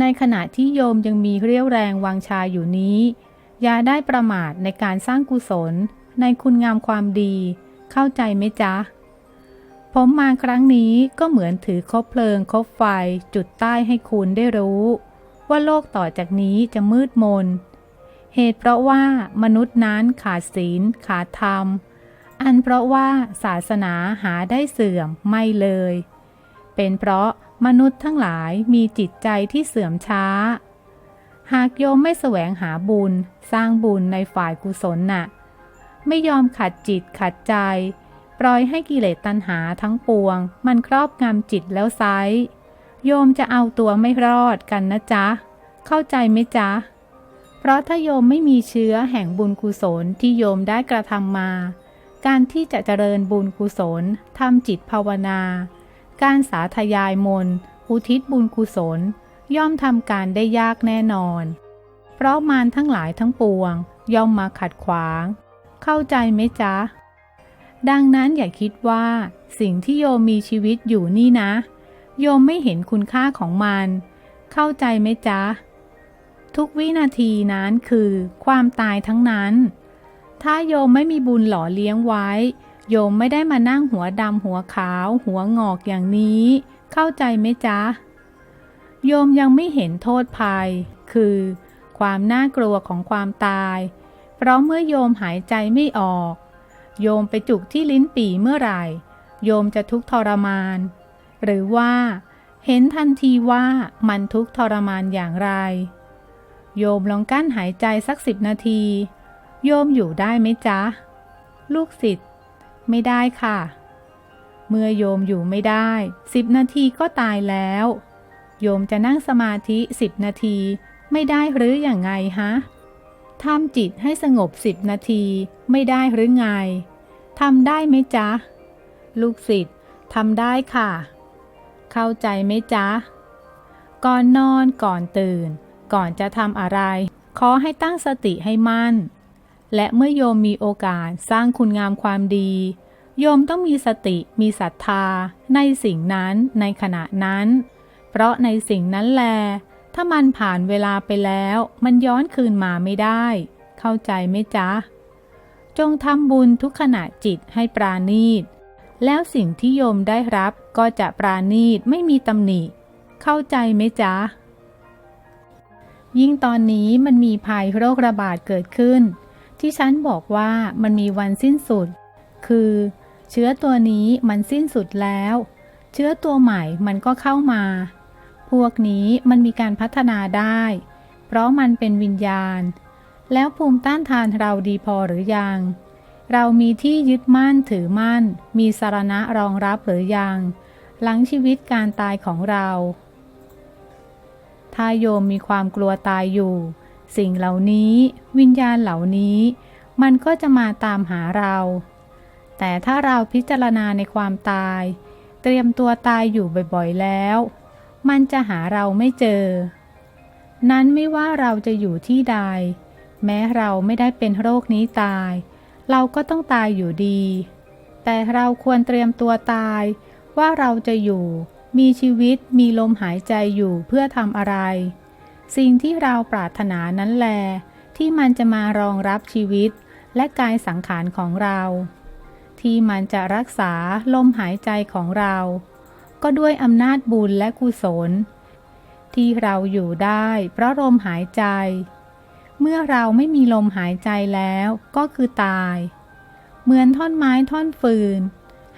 ในขณะที่โยมยังมีเรี่ยวแรงวังชาอยู่นี้ อย่าได้ประมาทในการสร้างกุศล ในคุณงามความดี เข้าใจไหมจ๊ะ ผมมาครั้งนี้ก็เหมือนถือคบเพลิงคบไฟจุดใต้ให้คุณได้รู้ ว่าโลกต่อจากนี้จะมืดมน เหตุเพราะว่ามนุษย์นั้นขาดศีล ขาดธรรม อันเพราะว่าศาสนาหาได้เสื่อมไม่เลย เป็นเพราะ มนุษย์ทั้งหลายมีจิตใจที่เสื่อมช้า หากโยมไม่แสวงหาบุญ สร้างบุญในฝ่ายกุศลน่ะ ไม่ยอมขัดจิตขัดใจ ปล่อยให้กิเลสตัณหาทั้งปวง มันครอบงำจิตแล้วไซโยมจะเอาตัวไม่รอดกันนะจ๊ะ เข้าใจไหมจ๊ะ เพราะถ้าโยมไม่มีเชื้อแห่งบุญกุศลที่โยมได้กระทำมา การที่จะเจริญบุญกุศลทำจิตภาวนา การสาธยายมน อุทิศบุญกุศล ย่อมทำการได้ยากแน่นอน เพราะมารทั้งหลายทั้งปวง ย่อมมาขัดขวาง เข้าใจไหมจ๊ะ ดังนั้นอย่าคิดว่า สิ่งที่โยมมีชีวิตอยู่นี่นะ โยมไม่เห็นคุณค่าของมัน เข้าใจไหมจ๊ะ ทุกวินาทีนั้นคือความตายทั้งนั้น ถ้าโยมไม่มีบุญหล่อเลี้ยงไว้ โยมไม่ได้มานั่งหัวดำหัวขาว หัวงอกอย่างนี้ เข้าใจไหมจ๊ะ โยมยังไม่เห็นโทษภัย คือ ความน่ากลัวของความตาย เพราะเมื่อโยมหายใจไม่ออก โยมไปจุกที่ลิ้นปี่เมื่อไหร่ โยมจะทุกข์ทรมาน หรือว่า เห็นทันทีว่ามันทุกข์ทรมานอย่างไร โยมลองกั้นหายใจสักสิบนาที โยมอยู่ได้ไหมจ๊ะ ลูกศิษย์ ไม่ได้ค่ะ เมื่อโยมอยู่ไม่ได้สิบนาทีก็ตายแล้ว โยมจะนั่งสมาธิสิบนาทีไม่ได้หรืออย่างไงฮะทำจิตให้สงบสิบนาทีไม่ได้หรือไงทำได้ไหมจ๊ะ ลูกศิษย์ทำได้ค่ะ เข้าใจไหมจ๊ะ ก่อนนอนก่อนตื่น ก่อนจะทำอะไร ขอให้ตั้งสติให้มั่น และเมื่อโยมมีโอกาสสร้างคุณงามความดี โยมต้องมีสติมีศรัทธา ในสิ่งนั้นในขณะนั้น เพราะในสิ่งนั้นแล ถ้ามันผ่านเวลาไปแล้ว มันย้อนคืนมาไม่ได้ เข้าใจไหมจ๊ะ จงทำบุญทุกขณะจิตให้ปราณีต แล้วสิ่งที่โยมได้รับก็จะปราณีตไม่มีตำหนิ เข้าใจไหมจ๊ะ ยิ่งตอนนี้มันมีภัยโรคระบาดเกิดขึ้น ที่ฉันบอกว่ามันมีวันสิ้นสุด คือเชื้อตัวนี้มันสิ้นสุดแล้ว เชื้อตัวใหม่มันก็เข้ามา พวกนี้มันมีการพัฒนาได้ เพราะมันเป็นวิญญาณ แล้วภูมิต้านทานเราดีพอหรือยัง เรามีที่ยึดมั่นถือมั่น มีสารณะรองรับหรือยัง หลังชีวิตการตายของเรา ถ้าโยมมีความกลัวตายอยู่ สิ่งเหล่านี้วิญญาณเหล่านี้ มันก็จะมาตามหาเรา แต่ถ้าเราพิจารณาในความตาย เตรียมตัวตายอยู่บ่อยๆแล้ว มันจะหาเราไม่เจอ นั้นไม่ว่าเราจะอยู่ที่ใด แม้เราไม่ได้เป็นโรคนี้ตาย เราก็ต้องตายอยู่ดี แต่เราควรเตรียมตัวตายว่าเราจะอยู่ มีชีวิตมีลมหายใจอยู่เพื่อทำอะไร สิ่งที่เราปรารถนานั้นแล ที่มันจะมารองรับชีวิตและกายสังขารของเรา ที่มันจะรักษาลมหายใจของเรา ก็ด้วยอำนาจบุญและกุศล ที่เราอยู่ได้เพราะลมหายใจ เมื่อเราไม่มีลมหายใจแล้วก็คือตาย เหมือนท่อนไม้ท่อนฟืน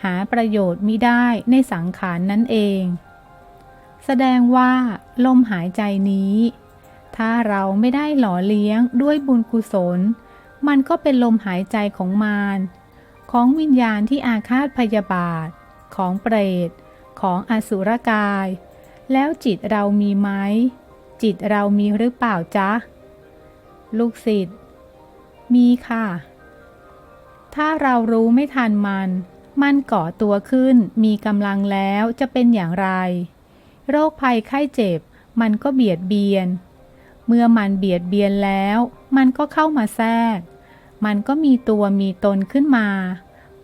หาประโยชน์มิได้ในสังขารนนั่นเอง แสดงว่าลมหายใจนี้ ถ้าเราไม่ได้หล่อเลี้ยงด้วยบุญกุศล มันก็เป็นลมหายใจของมารของวิญญาณที่อาฆาตพยาบาท ของเปรต ของอสุรกาย แล้วจิตเรามีไหม จิตเรามีหรือเปล่าจ๊ะ ลูกศิษย์ มีค่ะ ถ้าเรารู้ไม่ทันมัน มันก่อตัวขึ้นมีกำลังแล้วจะเป็นอย่างไร โรคภัยไข้เจ็บ มันก็เบียดเบียน เมื่อมันเบียดเบียนแล้ว มันก็เข้ามาแทรก มันก็มีตัวมีตนขึ้นมา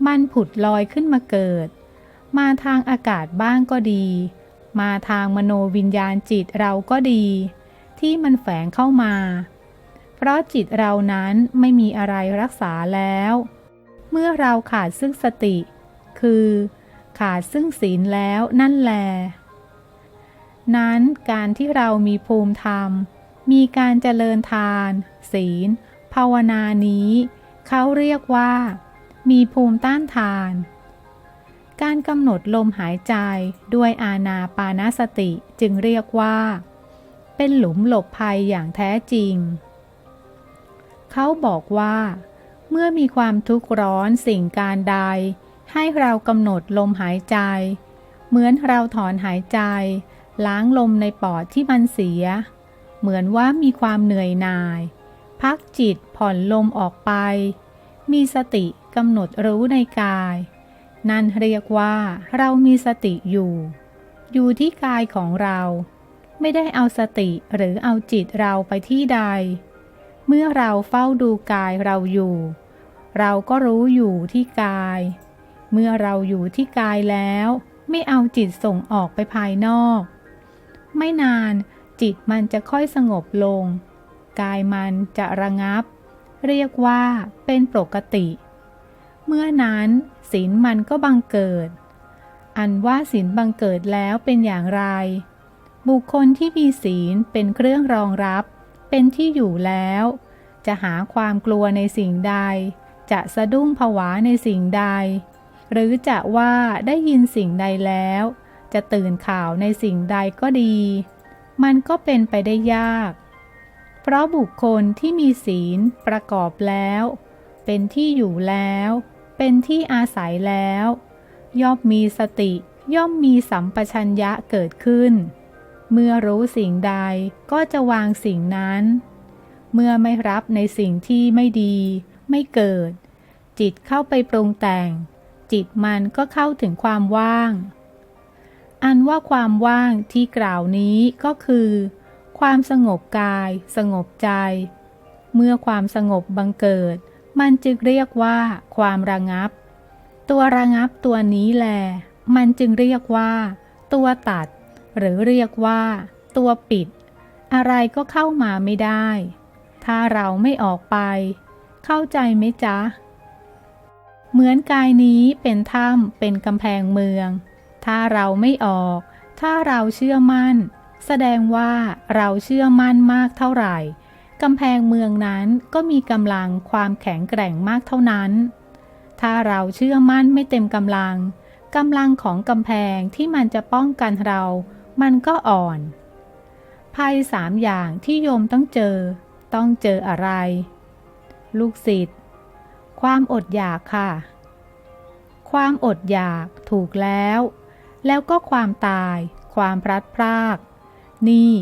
มันผุดลอยขึ้นมาเกิด มาทางอากาศบ้างก็ดี มาทางมโนวิญญาณจิตเราก็ดี ที่มันแฝงเข้ามา เพราะจิตเรานั้นไม่มีอะไรรักษาแล้ว เมื่อเราขาดซึ่งสติ คือ ขาดซึ่งศีลแล้วนั่นแหละ นั้นการที่เรามีภูมิธรรม มีการเจริญทาน ศีล ภาวนานี้ เขาเรียกว่า มีภูมิต้านทาน การกำหนดลมหายใจด้วยอาณาปานสติจึงเรียกว่า เป็นหลุมหลบภัยอย่างแท้จริง เขาบอกว่า เมื่อมีความทุกข์ร้อนสิ่งการใด ให้เรากำหนดลมหายใจ เหมือนเราถอนหายใจ ล้างลมในปอดที่มันเสีย เหมือนว่ามีความเหนื่อยหน่าย พักจิตผ่อนลมออกไป มีสติกำหนดรู้ในกาย นั่นเรียกว่าเรามีสติอยู่ อยู่ที่กายของเรา ไม่ได้เอาสติหรือเอาจิตเราไปที่ใด เมื่อเราเฝ้าดูกายเราอยู่ เราก็รู้อยู่ที่กาย เมื่อเราอยู่ที่กายแล้ว ไม่เอาจิตส่งออกไปภายนอก ไม่นานจิตมันจะค่อยสงบลง กายมันจะระงับ เรียกว่าเป็นปกติ เมื่อนั้นศีลมันก็บังเกิด อันว่าศีลบังเกิดแล้วเป็นอย่างไร บุคคลที่มีศีลเป็นเครื่องรองรับ เป็นที่อยู่แล้ว จะหาความกลัวในสิ่งใด จะสะดุ้งผวาในสิ่งใด หรือจะว่าได้ยินสิ่งใดแล้ว จะตื่นข่าวในสิ่งใดก็ดี มันก็เป็นไปได้ยาก เพราะบุคคลที่มีศีลประกอบแล้ว เป็นที่อยู่แล้ว เป็นที่อาศัยแล้ว ย่อมมีสติย่อมมีสัมปชัญญะเกิดขึ้น เมื่อรู้สิ่งใดก็จะวางสิ่งนั้น เมื่อไม่รับในสิ่งที่ไม่ดี ไม่เกิด จิตเข้าไปปรุงแต่ง จิตมันก็เข้าถึงความว่าง อันว่าความว่างที่กล่าวนี้ก็คือ ความสงบกาย สงบใจ เมื่อความสงบบังเกิด มันจึงเรียกว่า ความระงับ ตัวระงับตัวนี้แล มันจึงเรียกว่า ตัวตัด หรือเรียกว่า ตัวปิด อะไรก็เข้ามาไม่ได้ ถ้าเราไม่ออกไป เข้าใจไหมจ๊ะ เหมือนกายนี้เป็นถ้ำเป็นกำแพงเมือง ถ้าเราไม่ออก ถ้าเราเชื่อมั่น แสดงว่าเราเชื่อมั่นมากเท่าไหร่กำแพงเมืองนั้นก็มีกำลังความแข็งแกร่งมากเท่านั้น ถ้าเราเชื่อมั่นไม่เต็มกำลังกำลังของกำแพงที่มันจะป้องกันเรา มันก็อ่อน ภัยสามอย่างที่โยมต้องเจอ ต้องเจออะไร ลูกศิษย์ ความอดอยากค่ะ ความอดอยากถูกแล้ว แล้วก็ความตาย ความพลัดพราก นี่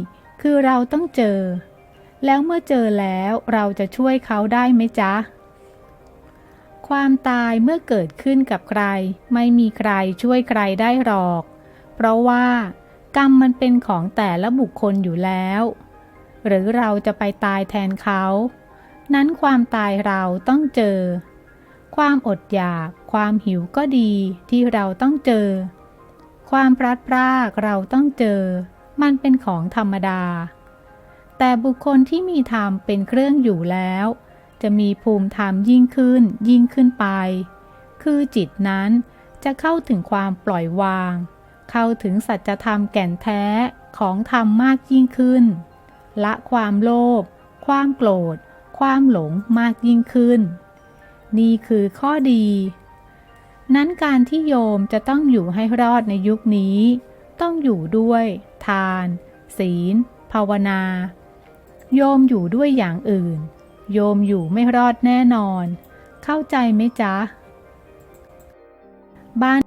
คือเราต้องเจอ แล้วเมื่อเจอแล้วเราจะช่วยเขาได้ไหมจ๊ะ ความตายเมื่อเกิดขึ้นกับใคร ไม่มีใครช่วยใครได้หรอก เพราะว่ากรรมมันเป็นของแต่ละบุคคลอยู่แล้ว หรือเราจะไปตายแทนเขา นั้นความตายเราต้องเจอ ความอดอยาก ความหิวก็ดีที่เราต้องเจอ ความพลัดพรากเราต้องเจอ มันเป็นของธรรมดา แต่บุคคลที่มีธรรมเป็นเครื่องอยู่แล้ว จะมีภูมิธรรมยิ่งขึ้นยิ่งขึ้นไป คือจิตนั้นจะเข้าถึงความปล่อยวาง เข้าถึงสัจธรรมแก่นแท้ของธรรมมากยิ่งขึ้น ละความโลภ ความโกรธ ความหลงมากยิ่งขึ้น นี่คือข้อดี นั้นการที่โยมจะต้องอยู่ให้รอดในยุคนี้ ต้องอยู่ด้วย ทาน ศีล ภาวนา โยมอยู่ด้วยอย่างอื่น โยมอยู่ไม่รอดแน่นอน เข้าใจไหมจ๊ะ บ้าน